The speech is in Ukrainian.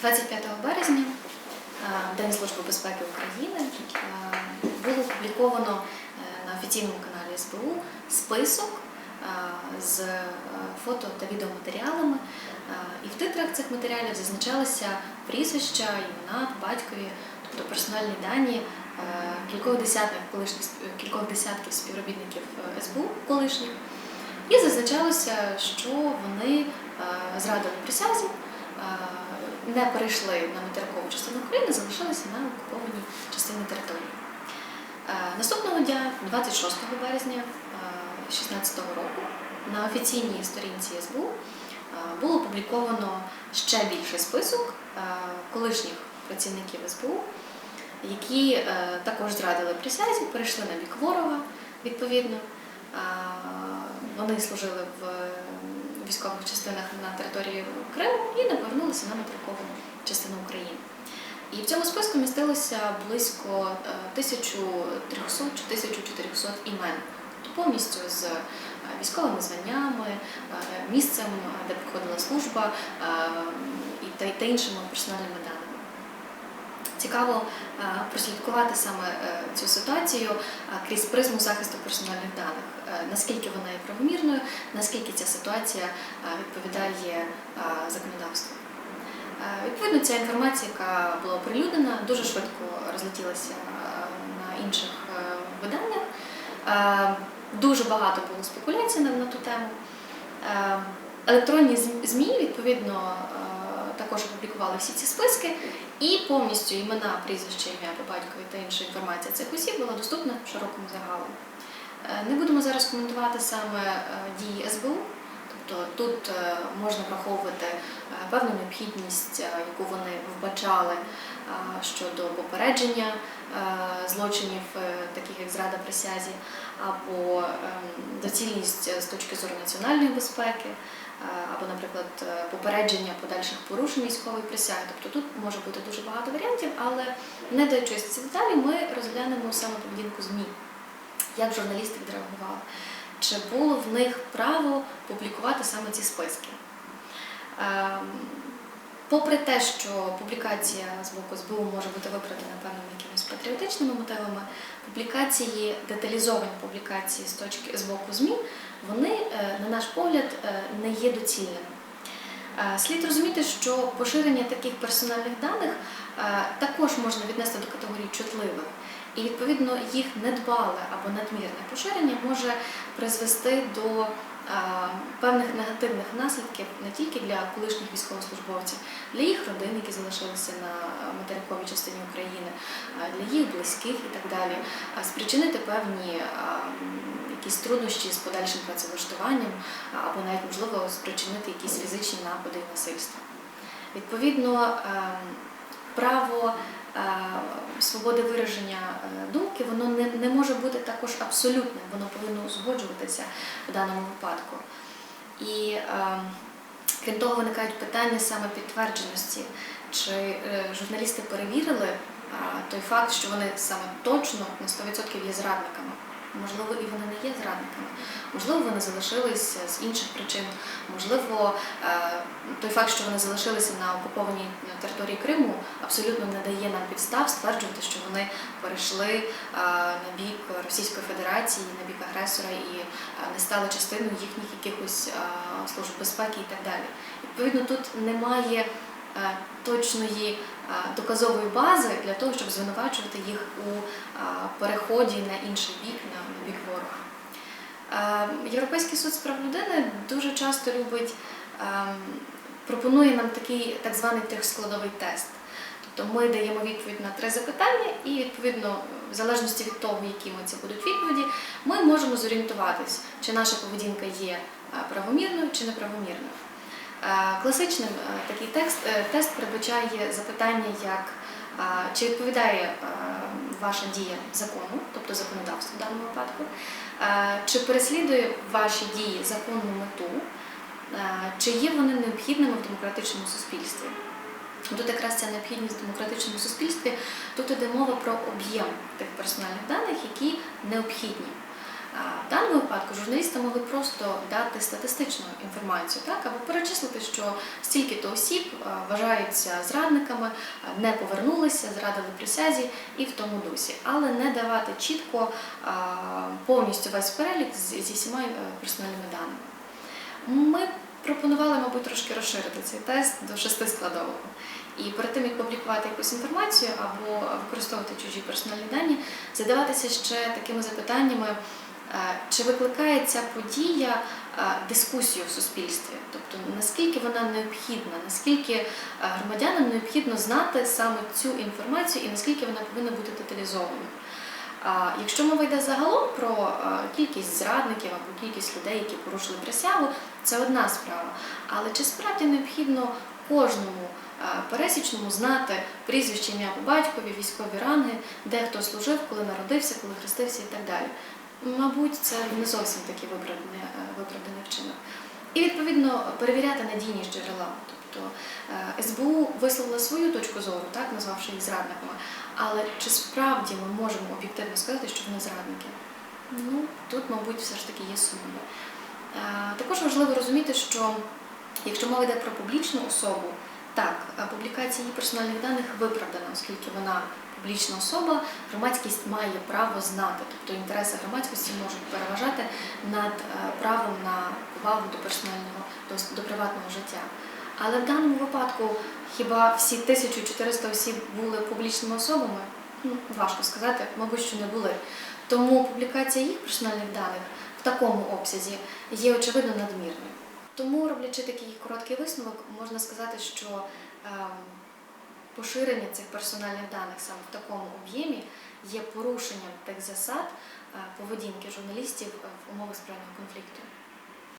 25 березня, е, День Служби безпеки України, е, було опубліковано е, на офіційному каналі СБУ список з фото та відеоматеріалами. І в титрах цих матеріалів зазначалися прізвища, імена, батькові, тобто персональні дані кількох десятків кількох десятків співробітників СБУ колишніх. І зазначалося, що вони зрадили присязі, не перейшли на материкову частину України, залишилися на окупованій частині території. Е, Наступного дня, 26 березня 2016 року, на офіційній сторінці СБУ е, було опубліковано ще більший список е, колишніх працівників СБУ, які е, також зрадили присязі, перейшли на бік ворога відповідно. Е, Вони служили в військових частинах на території Криму і не повернулися на материкову частину України. І в цьому списку містилося близько е, 1300 чи 1400 імен, тобто повністю з е, військовими званнями, е, місцем, де проходила служба е, та іншими персональними даними. Цікаво е, прослідкувати саме е, цю ситуацію е, крізь призму захисту персональних даних, наскільки вона є правомірною, наскільки ця ситуація відповідає законодавству. Відповідно, ця інформація, яка була оприлюднена, дуже швидко розлетілася на інших виданнях. Дуже багато було спекуляцій на, ту тему. Електронні зм- ЗМІ, відповідно, також опублікували всі ці списки, і повністю імена, прізвища, ім'я по батькові та інша інформація цих осіб була доступна широкому загалу. Е, Не будемо зараз коментувати саме е, дії СБУ, тобто тут е, можна враховувати е, певну необхідність, е, яку вони вбачали щодо попередження злочинів, таких як зрада присязі, або ем, доцільність з точки зору національної безпеки, або, наприклад, попередження подальших порушень військової присяги. Тобто тут може бути дуже багато варіантів, але не даючись ці деталі, ми розглянемо саме поведінку ЗМІ, як журналісти відреагували. Чи було в них право публікувати саме ці списки? Ем, Попри те, що публікація з боку СБУ може бути виправдана певними якимись патріотичними мотивами, публікації, деталізовані публікації з точки з боку ЗМІ, вони, е, на наш погляд, е, не є доцільними. Е, Слід розуміти, що поширення таких персональних даних також можна віднести до категорії чутливих, і відповідно їх недбале або надмірне поширення може призвести до е, певних негативних наслідків не тільки для колишніх військовослужбовців, для їх родин, які залишилися на материковій частині України, е, для їх близьких і так далі, спричинити певні е, якісь труднощі з подальшим працевлаштуванням або навіть можливо спричинити якісь фізичні напади і насильство. Відповідно, ем, право е, свободи вираження е, думки воно не, не може бути також абсолютним, воно повинно узгоджуватися в даному випадку. І ем, крім того, виникають питання саме підтвердженості, чи е, журналісти перевірили е, той факт, що вони саме точно на 100% є зрадниками. Можливо, і вони не є зрадниками. Можливо, вони залишились з інших причин. Можливо, е, той факт, що вони залишилися на окупованій території Криму, абсолютно не дає нам підстав стверджувати, що вони перейшли е, на бік Російської Федерації, на бік агресора і е, не стали частиною їхніх якихось е, служб безпеки і так далі. Відповідно, тут немає е, точної е, доказової бази для того, щоб звинувачувати їх у е, переході на інший бік, на бік ворога. Е, Європейський суд з прав людини дуже часто любить, пропонує нам такий так званий трьохскладовий тест. Тобто ми даємо відповідь на три запитання, і відповідно, в залежності від того, якими це будуть відповіді, ми можемо зорієнтуватись, чи наша поведінка є е, правомірною чи неправомірною. Е, Класичним е, такий текст, е, тест передбачає запитання, як чи відповідає ваша дія закону, тобто законодавству в даному випадку, чи переслідує ваші дії законну мету, чи є вони необхідними в демократичному суспільстві. Тут якраз ця необхідність в демократичному суспільстві, тут іде мова про об'єм тих персональних даних, які необхідні. В даному випадку журналісти могли просто дати статистичну інформацію, так або перечислити, що стільки-то осіб вважаються зрадниками, не повернулися, зрадили присязі і в тому дусі, але не давати чітко повністю весь перелік зі всіма е, персональними даними. Ми пропонували, мабуть, трошки розширити цей тест до шести складового. І перед тим, як публікувати якусь інформацію або використовувати чужі персональні дані, задаватися ще такими запитаннями, чи викликає ця подія дискусію в суспільстві, тобто наскільки вона необхідна, наскільки громадянам необхідно знати саме цю інформацію і наскільки вона повинна бути деталізованою. Якщо мова йде загалом про кількість зрадників або кількість людей, які порушили присягу, це одна справа. Але чи справді необхідно кожному пересічному знати прізвище, ім'я по батькові, військові ранги, де хто служив, коли народився, коли хрестився і так далі? Мабуть, це не зовсім такий виправданий, е, виправданий вчинок. І відповідно перевіряти надійність джерела. Тобто е, СБУ висловила свою точку зору, так назвавши їх зрадниками. Але чи справді ми можемо об'єктивно сказати, що вони зрадники? Ну тут, мабуть, все ж таки є сумніви. Е, Також важливо розуміти, що якщо мова йде про публічну особу, так, публікація її персональних даних виправдана, оскільки вона публічна особа, громадськість має право знати, тобто інтереси громадськості можуть переважати над е, правом на увагу до персонального, до, до приватного життя. Але в даному випадку хіба всі 1400 осіб були публічними особами? Ну, важко сказати, мабуть, що не були. Тому публікація їх персональних даних в такому обсязі є очевидно надмірною. Тому, роблячи такий короткий висновок, можна сказати, що ем, поширення цих персональних даних саме в такому об'ємі є порушенням тих засад е, поведінки журналістів в умовах збройного конфлікту.